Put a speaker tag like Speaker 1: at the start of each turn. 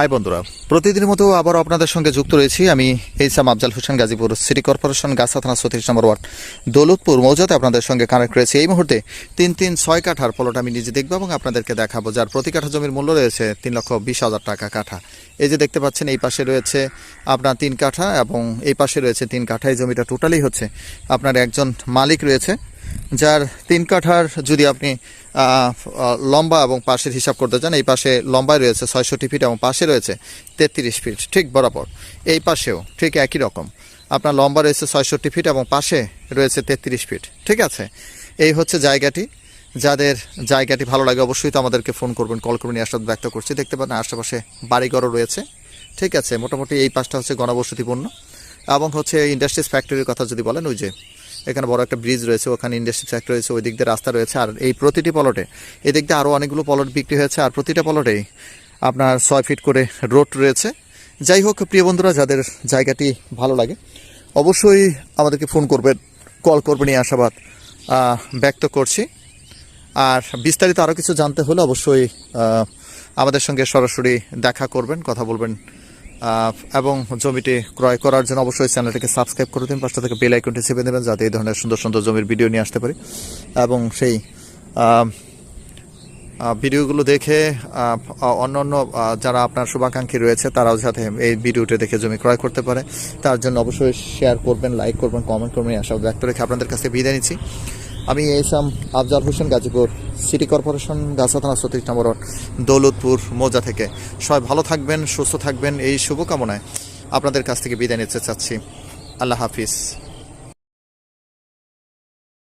Speaker 1: High বন্ধুরা, প্রতিদিনের মতো আবার আপনাদের সঙ্গে যুক্ত রয়েছি আমি এইসাম আফজাল হোসেন, গাজীপুর সিটি কর্পোরেশন, গাছা থানা ছত্রিশ নম্বর ওয়ার্ড, দৌলতপুর মৌজাতে আপনাদের সঙ্গে কানেক্ট রয়েছে। এই মুহূর্তে তিন তিন ছয় কাঠার প্লট আমি নিজে দেখব এবং আপনাদেরকে দেখাবো, যার প্রতি কাঠা জমির মূল্য রয়েছে তিন লক্ষ বিশ হাজার টাকা কাঠা। এই যে দেখতে পাচ্ছেন, এই পাশে রয়েছে আপনার তিন কাঠা এবং এই পাশে রয়েছে তিন কাঠা। এই জমিটা টোটালি হচ্ছে আপনার একজন মালিক রয়েছে। যার তিন কাঠার যদি আপনি লম্বা এবং পাশের হিসাব করতে চান, এই পাশে লম্বায় রয়েছে ছয়ষট্টি ফিট এবং পাশে রয়েছে তেত্রিশ ফিট, ঠিক বরাবর। এই পাশেও ঠিক একই রকম। আপনার লম্বা রয়েছে ছয়ষট্টি ফিট এবং পাশে রয়েছে তেত্রিশ ফিট, ঠিক আছে? এই হচ্ছে জায়গাটি। যাদের জায়গাটি ভালো লাগে অবশ্যই তো আমাদেরকে ফোন করবেন, কল করবেন আশাবাদ ব্যক্ত করছি। দেখতে পারেন আশেপাশে বাড়িঘরও রয়েছে, ঠিক আছে? মোটামুটি এই পাশটা হচ্ছে গণবসতিপূর্ণ এবং হচ্ছে ইন্ডাস্ট্রিজ ফ্যাক্টরির কথা যদি বলেন, ওই যে এখানে বড় একটা ব্রিজ রয়েছে, ওখানে ইন্ডাস্ট্রি ফ্যাক্টরি রয়েছে, ওই দিক দিয়ে রাস্তা রয়েছে, আর এই প্রতিটি পলটে, এদিক দিয়ে আরও অনেকগুলো পলট বিক্রি হয়েছে, আর প্রতিটা পলটেই আপনার ছয় ফিট করে রোড রয়েছে। যাই হোক, প্রিয় বন্ধুরা, যাদের জায়গাটি ভালো লাগে, অবশ্যই আমাদেরকে ফোন করবেন কল করবেন, এই আশাবাদ ব্যক্ত করছি। আর বিস্তারিত আরও কিছু জানতে হলে অবশ্যই আমাদের সঙ্গে সরাসরি দেখা করবেন, কথা বলবেন এবং জমিটি ক্রয় করার জন্য অবশ্যই চ্যানেলটিকে সাবস্ক্রাইব করে দিন পাশটা থেকে বেল আইকনটি চেপে দেবেন যাতে এই ধরনের সুন্দর সুন্দর জমির ভিডিও নিয়ে আসতে পারি। এবং সেই ভিডিওগুলো দেখে অন্য অন্য যারা আপনার শুভাকাঙ্ক্ষী রয়েছে, তারাও যাতে এই ভিডিওটি দেখে জমি ক্রয় করতে পারে। তার জন্য অবশ্যই শেয়ার করবেন লাইক করবেন কমেন্ট করবেন আশা ব্যক্ত রেখে আপনাদের কাছে বিদায় নিচ্ছি। আমি এসাম আফজাল হোসেন, গাজীপুর সিটি কর্পোরেশন, গাছা থানা সতীশ নম্বর দৌলতপুর, মৌজা থেকে। সবাই ভালো থাকবেন, সুস্থ থাকবেন, এই শুভকামনায় আপনাদের কাছ থেকে বিদায় নিতে চাচ্ছি। আল্লাহ হাফিজ।